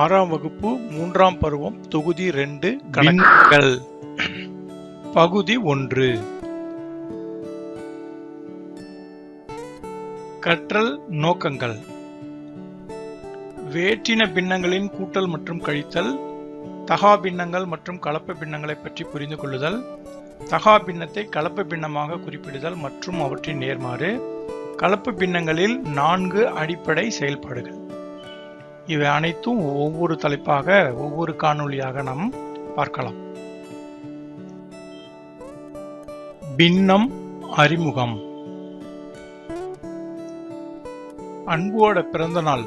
ஆறாம் வகுப்பு மூன்றாம் பருவம் தொகுதி ரெண்டு கணக்குகள் பகுதி ஒன்று. கற்றல் நோக்கங்கள். வேற்றின பின்னங்களின் கூட்டல் மற்றும் கழித்தல் தகா பின்னங்கள் மற்றும் கலப்பு பின்னங்களை பற்றி புரிந்து கொள்ளுதல் தகா பின்னத்தை கலப்பு பின்னமாக குறிப்பிடுதல் மற்றும் அவற்றின் நேர்மாறு கலப்பு பின்னங்களில் நான்கு அடிப்படை செயல்பாடுகள். இவை அனைத்தும் ஒவ்வொரு தலைப்பாக ஒவ்வொரு காணொளியாக நாம் பார்க்கலாம். பின்னம் அறிமுகம். அன்போட பிறந்த நாள்.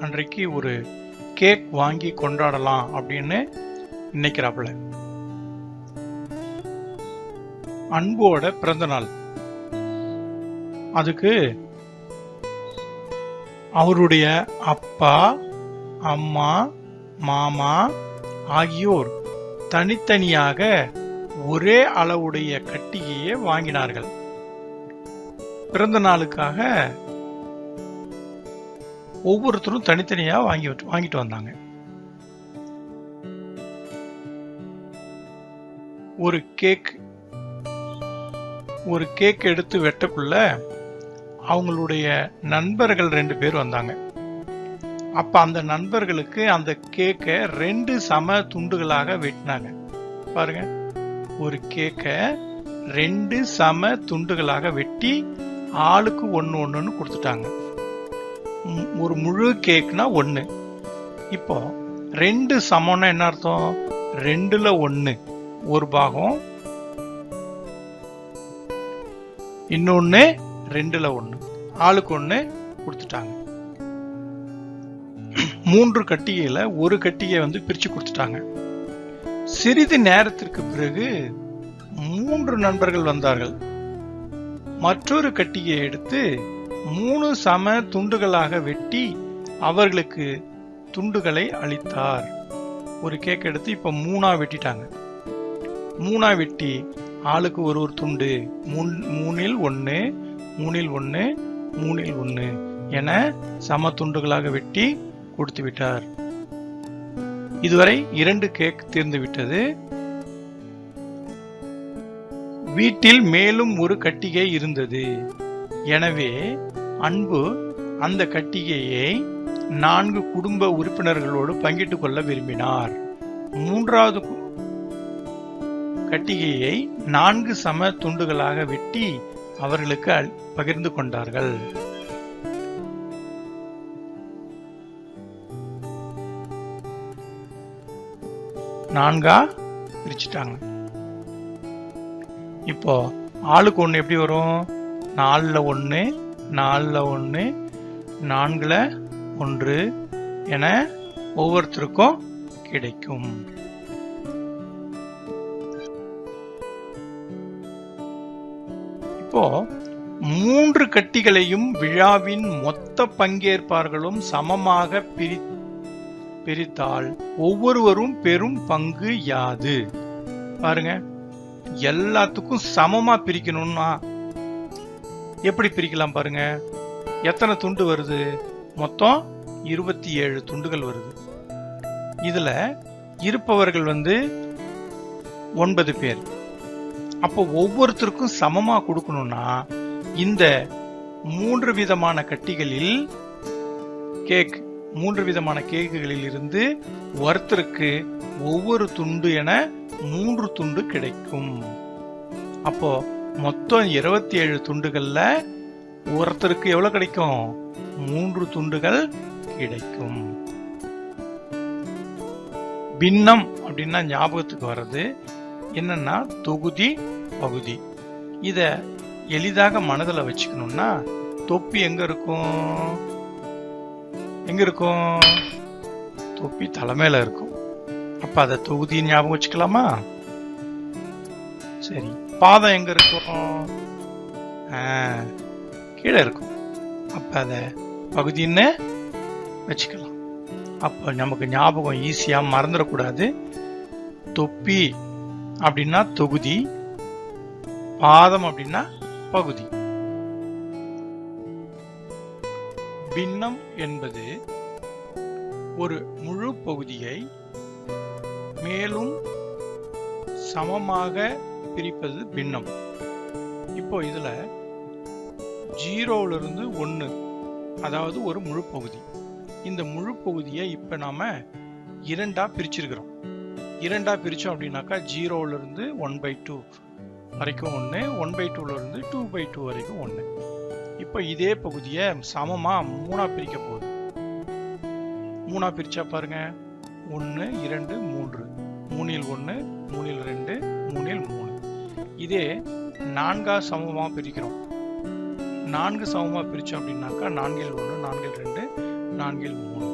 அன்றைக்கு ஒரு கேக் வாங்கி கொண்டாடலாம் அப்படின்னு நினைக்கிறாப்புல. அன்போட பிறந்த நாள். அதுக்கு அவருடைய அப்பா அம்மா மாமா ஆகியோர் தனித்தனியாக ஒரே அளவுடைய கட்டிகையை வாங்கினார்கள். பிறந்த நாளுக்காக ஒவ்வொருத்தரும் தனித்தனியாக வாங்கி வாங்கிட்டு வந்தாங்க. ஒரு கேக் ஒரு கேக் எடுத்து வெட்டக்குள்ள அவங்களுடைய நண்பர்கள் ரெண்டு பேர் வந்தாங்க. அப்ப அந்த நண்பர்களுக்கு அந்த கேக்கை ரெண்டு சம துண்டுகளாக வெட்டினாங்க. பாருங்க. ஒரு கேக்கை ரெண்டு சம துண்டுகளாக வெட்டி ஆளுக்கு ஒன்று ஒன்றுன்னு கொடுத்துட்டாங்க. ஒரு முழு கேக்னா ஒன்று இப்போ ரெண்டு சமம்னா என்ன அர்த்தம்? ரெண்டுல ஒன்று ஒரு பாகம். இன்னொன்று ரெண்டுல ஒன்று ஆளுக்கு ஒன்று கொடுத்துட்டாங்க. மூன்று கட்டிகையில் ஒரு கட்டிகை வந்து பிரிச்சு கொடுத்துட்டாங்க. சிறிது நேரத்திற்கு பிறகு மூன்று நண்பர்கள் வந்தார்கள். மற்றொரு கட்டியை எடுத்து மூணு சம துண்டுகளாக வெட்டி அவர்களுக்கு துண்டுகளை அளித்தார். ஒரு கேக் எடுத்து இப்ப மூணா வெட்டிட்டாங்க. மூணா வெட்டி ஆளுக்கு ஒரு ஒரு துண்டு மூணில் ஒன்று மூணில் ஒன்று மூணில் ஒன்று என சம துண்டுகளாக வெட்டி கொடுத்து விட்டார். இதுவரை இரண்டு கேக் தீர்ந்து விட்டது. வீட்டில் மேலும் ஒரு கட்டிகை இருந்தது. எனவே அன்பு அந்த கட்டிகையை நான்கு குடும்ப உறுப்பினர்களோடு பங்கிட்டுக் கொள்ள விரும்பினார். மூன்றாவது கட்டிகையை நான்கு சம துண்டுகளாக வெட்டி அவர்களுக்கு பகிர்ந்து கொண்டார்கள். நான்கா? பிரிச்சுட்டாங்க. இப்போ ஆளுக்கு ஒன்று எப்படி வரும்? நாலில் ஒன்று நாலில் ஒன்று நான்கில் ஒன்று என ஒவ்வொருத்தருக்கும் கிடைக்கும். இப்போ மூன்று கட்டிகளையும் விழாவின் மொத்த பங்கேற்பார்களும் சமமாக பிரி பிரித்தால் ஒவ்வொருவரும் பெரும் பங்கு யாது? பாருங்க. எல்லாத்துக்கும் சமமா பிரிக்கணும்னா எப்படி பிரிக்கலாம் பாருங்க? எத்தனை துண்டு வருது? மொத்தம் இருபத்தி ஏழு துண்டுகள் வருது. இதுல இருப்பவர்கள் வந்து ஒன்பது பேர். அப்போ ஒவ்வொருத்தருக்கும் சமமா கொடுக்கணும்னா இந்த மூன்று விதமான கட்டிகளில் கேக் மூன்று விதமான கேக்குகளில் இருந்து ஒருத்தருக்கு ஒவ்வொரு துண்டு என மூன்று துண்டு கிடைக்கும். அப்போ மொத்தம் இருபத்தி ஏழு துண்டுகள்ல ஒருத்தருக்கு எவ்வளவு கிடைக்கும்? மூன்று துண்டுகள் கிடைக்கும். பின்னம் அப்படின்னா ஞாபகத்துக்கு வர்றது என்னன்னா தொகுதி பகுதி. இதை எளிதாக மனதில் வச்சுக்கணும்னா தொப்பி எங்கே இருக்கும்? எங்கே இருக்கும்? தொப்பி தலைமையில் இருக்கும். அப்போ அதை தொகுதி ஞாபகம் வச்சுக்கலாமா? சரி. பாதம் எங்கே இருக்கும்? ஆ, கீழே இருக்கும். அப்போ அதை பகுதின்னு வச்சுக்கலாம். அப்போ நமக்கு ஞாபகம் ஈஸியாக மறந்துடக்கூடாது. தொப்பி அப்படின்னா தொகுதி பாதம் அப்படின்னா பகுதி. பின்னம் என்பது ஒரு முழு பகுதியை மேலும் சமமாக பிரிப்பது பின்னம். இப்போ இதில் ஜீரோவிலிருந்து ஒன்று அதாவது ஒரு முழு பகுதி. இந்த முழு பகுதியை இப்போ நாம் இரண்டாக பிரிச்சிருக்கிறோம். இரண்டாக பிரித்தோம் அப்படின்னாக்கா ஜீரோவிலிருந்து ஒன் பை டூ வரைக்கும் ஒன்று ஒன் பை டூல இருந்து டூ பை டூ வரைக்கும் ஒன்று இப்போ இதே பகுதியை சமமா மூணா பிரிக்க போகுது. மூணா பிரிச்சா பாருங்க. ஒன்று இரண்டு மூன்று. மூணில் ஒன்று மூணில் ரெண்டு மூணில் மூணு. இதே நான்கா சமமா பிரிக்கிறோம். நான்கு சமமா பிரிச்சோம் அப்படின்னாக்கா நான்கில் ஒன்று நான்கில் ரெண்டு நான்கில் மூணு.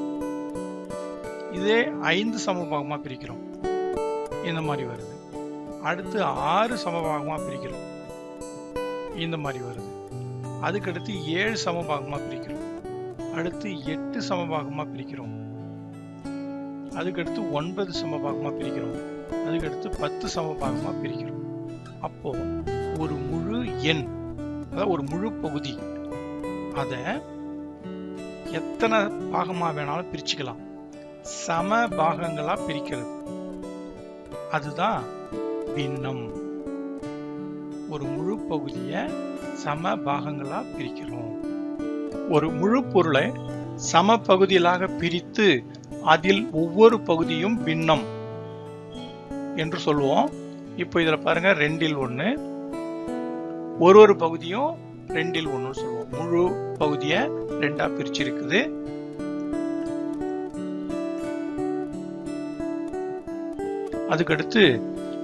இதே ஐந்து சமபாகமா பிரிக்கிறோம். இந்த மாதிரி வருது? அடுத்து ஆறு சமபாகமாக பிரிக்கிறோம். இந்த மாதிரி வருது. அதுக்கடுத்து ஏழு சமபாகமாக பிரிக்கிறோம். அடுத்து எட்டு சமபாகமாக பிரிக்கிறோம். அதுக்கடுத்து ஒன்பது சமபாகமாக பிரிக்கிறோம். அதுக்கடுத்து பத்து சமபாகமா பிரிக்கிறோம். அப்போ ஒரு முழு எண் அதாவது ஒரு முழு பகுதி அதை எத்தனை பாகமாக வேணாலும் பிரிச்சுக்கலாம். சம பாகங்களாக பிரிக்கிறது. அதுதான் பின்னம். ஒரு முழு பகுதியை சம பாகங்களா பிரிக்கிறோம். ஒரு முழு பொருளை சம பகுதிகளாக பிரித்து அதில் ஒவ்வொரு பகுதியும் பின்னம் என்று சொல்லுவோம் இப்போ இதில் பாருங்க ரெண்டில் ஒன்று ஒரு ஒரு பகுதியும் ரெண்டில் ஒன்று சொல்லுவோம் முழு பகுதியை ரெண்டா பிரிச்சிருக்குது. அதுக்கடுத்து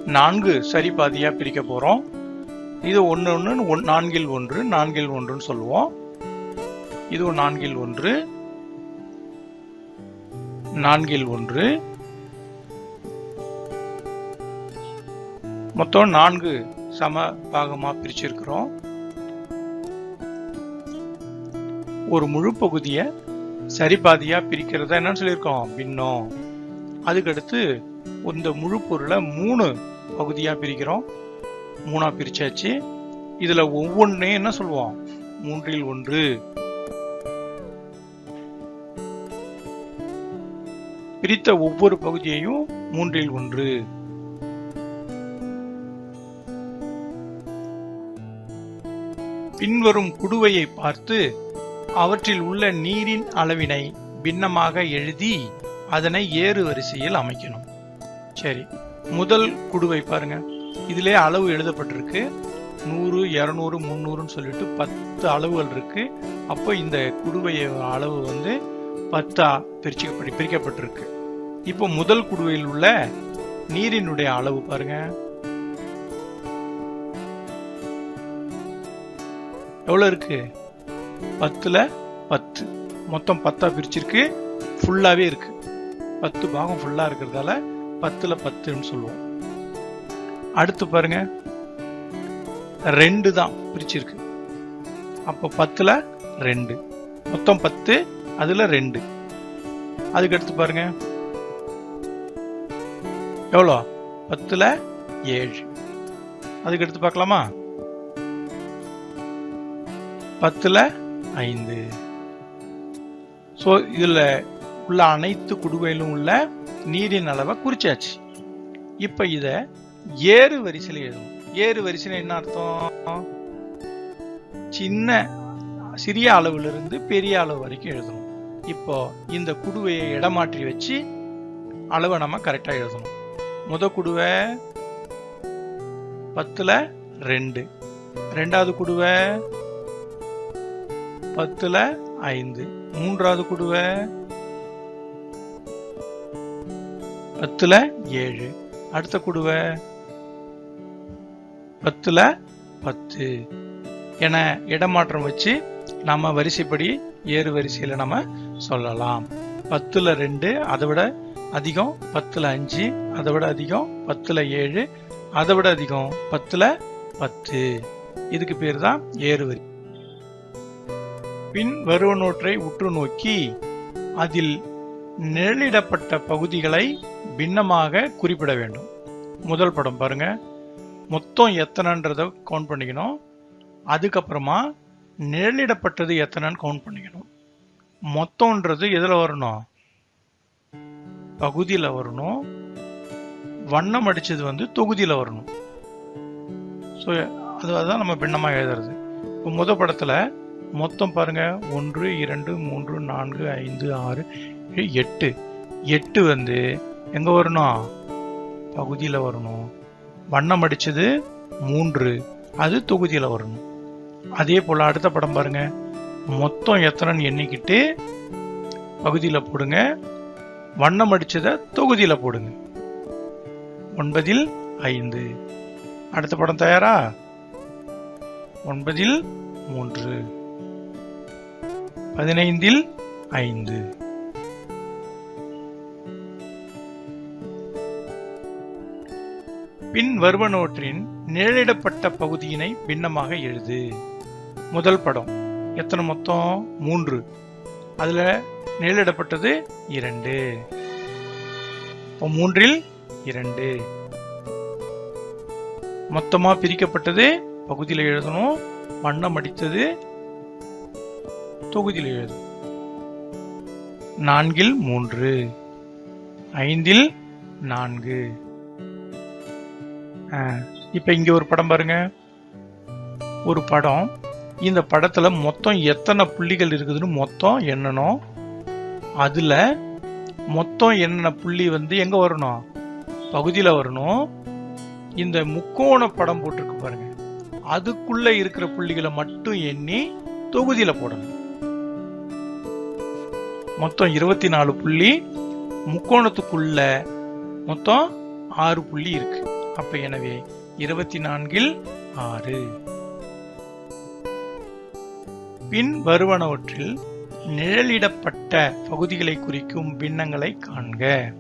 நான்கு சரி பாதியாக பிரிக்க போகிறோம் இது ஒன்று ஒன்று ஒன் நான்கில் ஒன்று நான்கில் ஒன்றுன்னு சொல்லுவோம். இது நான்கில் ஒன்று நான்கில் ஒன்று. மொத்தம் நான்கு சம பாகமாக பிரிச்சிருக்கிறோம். ஒரு முழு பகுதியை சரி பாதியா பிரிக்கிறதா என்னன்னு சொல்லியிருக்கோம். பின்னம். அதுக்கடுத்து இந்த முழு பொருளை மூணு பகுதியா பிரிக்கிறோம். மூணா பிரிச்சாச்சு. இதுல ஒவ்வொன்றே என்ன சொல்லுவோம் மூன்றில் ஒன்று. பிரித்த ஒவ்வொரு பகுதியையும் மூன்றில் ஒன்று. பின்வரும் குடுவையை பார்த்து அவற்றில் உள்ள நீரின் அளவினை பின்னமாக எழுதி அதனை ஏறு வரிசையில் அமைக்கணும். சரி முதல் குடுவை பாருங்க. இதிலே அளவு எழுதப்பட்டிருக்கு. நூறு இரநூறு முந்நூறுன்னு சொல்லிட்டு பத்து அளவுகள் இருக்கு. அப்போ இந்த குடுவை அளவு வந்து பத்தா பிரிச்சு பிரிக்கப்பட்டிருக்கு. இப்போ முதல் குடுவையில் உள்ள நீரினுடைய அளவு பாருங்க. எவ்வளோ இருக்கு? பத்துல பத்து. மொத்தம் பத்தா பிரிச்சிருக்கு. ஃபுல்லாகவே இருக்கு. பத்து பாகம் ஃபுல்லாக இருக்கிறதால பத்துல பத்துன்னு சொல்லுவோம். அடுத்து பாருங்க. ரெண்டு தான் பிரிச்சிருக்கு. அப்போ பத்துல ரெண்டு. மொத்தம் பத்து அதுல ரெண்டு. அதுக்கு அடுத்து பாருங்க. எவ்வளோ? பத்துல ஏழு. அதுக்கு எடுத்து பார்க்கலாமா? பத்துல ஐந்து. ஸோ இதில் உள்ள அனைத்து குடுவையிலும் உள்ள நீரின் அளவை குறிச்சாச்சு. இப்ப இத ஏறு வரிசையில் எழுதணும் ஏறு வரிசையில் என்ன அர்த்தம்? சின்ன சிறிய அளவுல இருந்து பெரிய அளவு வரைக்கும் எழுதணும். இப்போ இந்த குடுவையை இடமாற்றி வச்சு அளவை நம்ம கரெக்டாக எழுதணும். முத குடுவை பத்துல ரெண்டு. ரெண்டாவது குடுவை பத்துல ஐந்து. மூன்றாவது குடுவை பத்துல ஏழு. அடுத்த குடுவை? பத்துல பத்து. என இடமாற்றம் வச்சு நம்ம வரிசைப்படி ஏறு வரிசையில் நம்ம சொல்லலாம். பத்தில் ரெண்டு அதை விட அதிகம் பத்தில் அஞ்சு அதை விட அதிகம் பத்தில் ஏழு அதை விட அதிகம் பத்தில் பத்து. இதுக்கு பேர் தான் ஏறு வரி. பின் வருவனோற்றை உற்று நோக்கி அதில் நிழலிடப்பட்ட பகுதிகளை பின்னமாக குறிப்பிட வேண்டும். முதல் படம் பாருங்க. மொத்தம் எத்தனைன்றதை கவுண்ட் பண்ணிக்கணும். அதுக்கப்புறமா நிழலிடப்பட்டது எத்தனைன்னு கவுண்ட் பண்ணிக்கணும். மொத்தம்ன்றது எதில் வரணும்? பகுதியில் வரணும். வண்ணம் அடித்தது வந்து தொகுதியில் வரணும். ஸோ அது அதுதான் நம்ம பின்னமாக எழுதுறது. இப்போ முத படத்தில் மொத்தம் பாருங்க. ஒன்று இரண்டு மூன்று நான்கு ஐந்து ஆறு எட்டு. எட்டு வந்து எங்கே வரணும்? பகுதியில் வரணும். வண்ணம் அடித்தது மூன்று. அது தொகுதியில் வரணும். அதே போல் அடுத்த படம் பாருங்கள் மொத்தம் எத்தனைன்னு எண்ணிக்கிட்டு பகுதியில் போடுங்க. வண்ணம் அடித்ததை தொகுதியில் போடுங்க. ஒன்பதில் ஐந்து. அடுத்த படம் தயாரா? ஒன்பதில் மூன்று. பதினைந்தில் ஐந்து. பின் வருவனோற்றின் நிழலிடப்பட்ட பகுதியினை பின்னமாக எழுது. முதல் படம். எத்தனை மொத்தம்? மூன்று. அதில் நிழலிடப்பட்டது இரண்டு. இப்போ மூன்றில் இரண்டு. மொத்தமாக பிரிக்கப்பட்டது பகுதியில் எழுதணும். வண்ணம் அடித்தது தொகுதியில் எழுதணும் நான்கில் மூன்று. ஐந்தில் நான்கு. இப்போ இங்கே ஒரு படம் பாருங்க. ஒரு படம். இந்த படத்தில் மொத்தம் எத்தனை புள்ளிகள் இருக்குதுன்னு மொத்தம் எண்ணணும். அதில் மொத்தம் என்னென்ன புள்ளி வந்து எங்கே வரணும்? பகுதியில் வரணும். இந்த முக்கோண படம் போட்டிருக்கு பாருங்க. அதுக்குள்ள இருக்கிற புள்ளிகளை மட்டும் எண்ணி தொகுதியில் போடணும். மொத்தம் இருபத்தி நாலு புள்ளி. முக்கோணத்துக்குள்ள மொத்தம் ஆறு புள்ளி இருக்குது அப்ப எனவே இருபத்தி நான்கில் ஆறு. பின் வருவனவற்றில் நிழலிடப்பட்ட பகுதிகளை குறிக்கும் பின்னங்களை காண்க.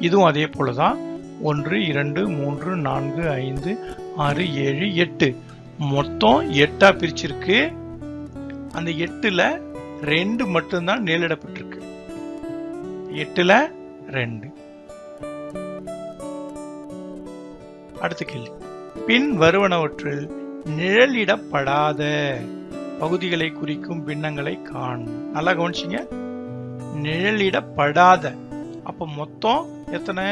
இதுவும் அதே போலதான். ஒன்று இரண்டு மூன்று நான்கு ஐந்து ஆறு ஏழு எட்டு. மொத்தம் எட்டா பிரிச்சிருக்கு. அந்த எட்டுல ரெண்டு மட்டும்தான் நிழலிடப்பட்டிருக்கு. எட்டுல ரெண்டு. அடுத்த கேள்வி. பின் வருவனவற்றில் நிழலிடப்படாத பகுதிகளை குறிக்கும் பின்னங்களை காணும் நல்லா கவனிச்சிங்க. நிழலிடப்படாத. அப்ப மொத்தம் எத்தனை?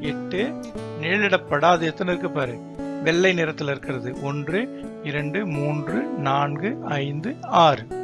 எட்டு. நிழலிடப்படாத எத்தனை இருக்கு பாரு? வெள்ளை நிறத்தில் இருக்கிறது. ஒன்று இரண்டு மூன்று நான்கு ஐந்து ஆறு.